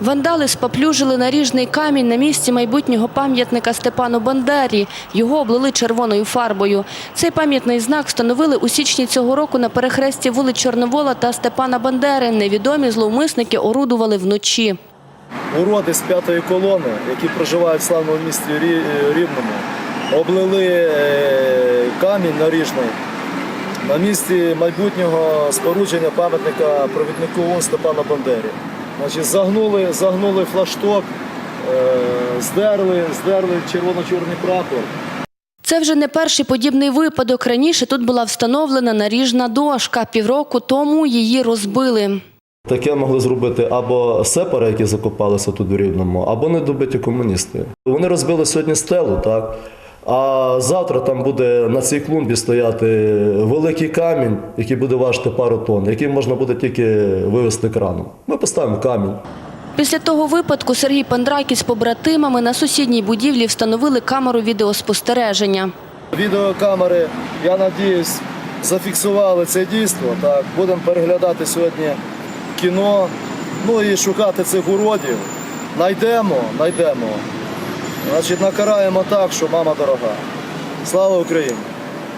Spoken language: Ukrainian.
Вандали споплюжили наріжний камінь на місці майбутнього пам'ятника Степану Бандері. Його облили червоною фарбою. Цей пам'ятний знак встановили у січні цього року на перехресті вулиць Чорновола та Степана Бандери. Невідомі зловмисники орудували вночі. Уроди з п'ятої колони, які проживають в славному місті Рівному, облили е, камінь наріжний на місці майбутнього спорудження пам'ятника провіднику ОУН Степана Бандері. Значить, загнули, загнули флашток, е, здерли, здерли червоно-чорний прапор. Це вже не перший подібний випадок. Раніше тут була встановлена наріжна дошка. Півроку тому її розбили. Таке могли зробити або сепари, які закопалися тут в Рівному, або недобиті комуністи. Вони розбили сьогодні стелу, так? А завтра там буде на цій клумбі стояти великий камінь, який буде важити пару тонн, який можна буде тільки вивезти краном. Ми поставимо камінь. Після того випадку Сергій Пандракіс з побратимами на сусідній будівлі встановили камеру відеоспостереження. Відеокамери, я надіюсь, зафіксували це дійство. Так, будемо переглядати сьогодні кіно, ну і шукати цих уродів. Найдемо, найдемо. Значить, накараємо так, що мама дорога. Слава Україні!